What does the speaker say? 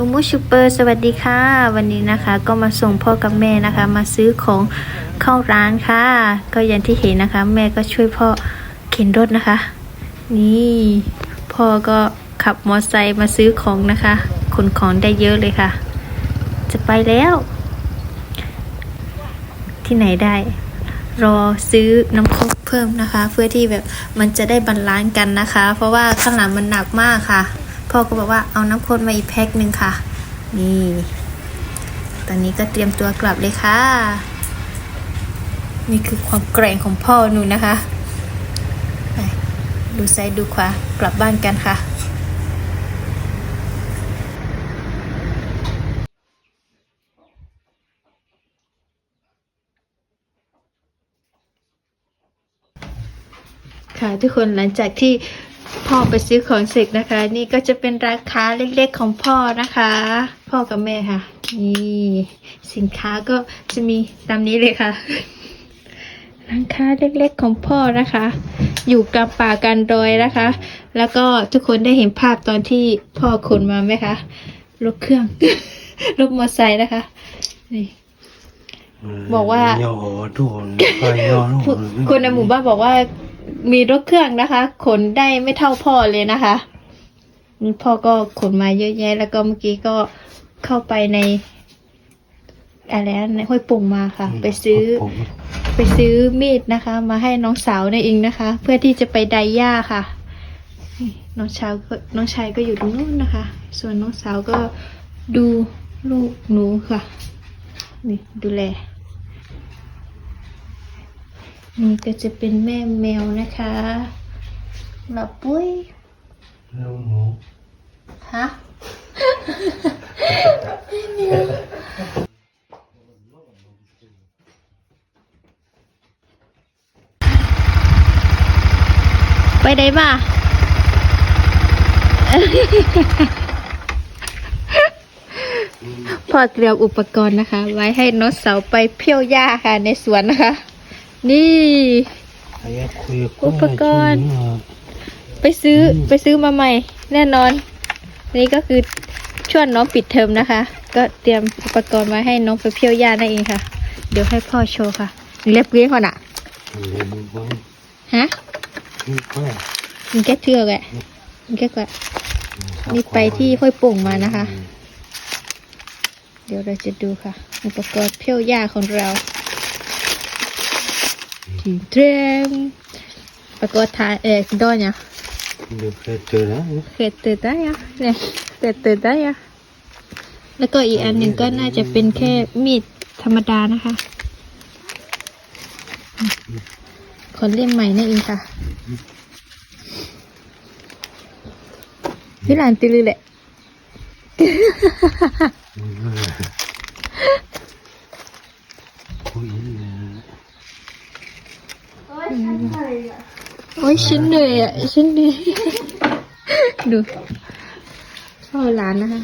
อุมุชูเปอร์สวัสดีค่ะ วันนี้นะคะก็มาส่งพ่อกับแม่นะคะ มาซื้อของเข้าร้านค่ะ ก็อย่างที่เห็นนะคะ แม่ก็ช่วยพ่อเข็นรถนะคะ นี่พ่อก็ขับมอเตอร์ไซค์มาซื้อของนะคะขนของได้เยอะเลยค่ะ จะไปแล้ว ที่ไหนได้ รอซื้อน้ำคกเพิ่มนะคะ เพื่อที่แบบมันจะได้บาลานซ์กันนะคะ เพราะว่าข้างหลังมันหนักมากค่ะ พ่อก็บอกว่าเอาน้ำข้นมาอีกแพ็คหนึ่งค่ะ นี่ ตอนนี้ก็เตรียมตัวกลับเลยค่ะ นี่คือความแกร่งของพ่อหนูนะคะ ดูซ้ายดูขวากลับบ้านกันค่ะค่ะทุกคนหลังจากที่ พ่อไปซื้อของเสร็จนะคะ นี่ก็จะเป็นร้านค้าเล็กๆของพ่อนะคะ พ่อกับแม่ค่ะ นี่สินค้าก็จะมีตามนี้เลยค่ะ ร้านค้าเล็กๆของพ่อนะคะ อยู่กลางป่ากันดอยนะคะ แล้วก็ทุกคนได้เห็นภาพตอนที่พ่อขนมาไหมคะรถเครื่องรถมอเตอร์ไซค์นะคะ นี่บอกว่าย่อโดนไปย่อโดผู้นคนในหมู่บ้านบอกว่า มีรถเครื่องนะคะ ขนได้ไม่เท่าพ่อเลยนะคะนี่พ่อก็ขนมาเยอะแยะ แล้วก็เมื่อกี้ก็เข้าไปในอะไรนะในห้วยปุ่งมาค่ะ ไปซื้อผมไปซื้อมีดนะคะ มาให้น้องสาวนั่นเองนะคะ เพื่อที่จะไปไดหญ้าค่ะนี่น้องชายก็น้องชายก็อยู่ตรงนู้นนะคะ ส่วนน้องสาวก็ดูลูกหนูค่ะ นี่ดูแล นี่ก็จะเป็นแม่แมวนะคะหลับปุ้ยลูกหนูฮะไปไหนมาพอเตรียมอุปกรณ์นะคะ ไว้ให้น้องสาวไปเพี้ยวหญ้าค่ะในสวนนะคะ นี่ อุปกรณ์ ไปซื้อไปซื้อมาใหม่ แน่นอน นี่ก็คือช่วงน้องปิดเทอมนะคะ ก็เตรียมอุปกรณ์ไว้ให้น้องไปเพี้ยวหญ้านั่นเองค่ะ เดี๋ยวให้พ่อโชว์ค่ะ เล็บเลี้ยงก่อนอะฮะมันแก้เทือกแหละมันแก้กว่านี่ไปที่ห้วยโป่งมานะคะ เดี๋ยวเราจะดูค่ะ อุปกรณ์เพี้ยวหญ้าของเรา ถึงเตรียมอุปกรณ์ทาเอกดอนเนี่ยเดี๋ยวเคยเจอแล้วเคยตื่นได้ยังเนี่ยเคยตื่นได้ยังแล้วก็อีกอันหนึ่งก็น่าจะเป็นแค่มีดธรรมดานะคะขอเล่มใหม่นั่นเองค่ะพี่หลานติลือแหละคุยเลย โอ้ยฉันเหนื่อยอะฉันเหนื่อยดูเข้าร้านนะคะ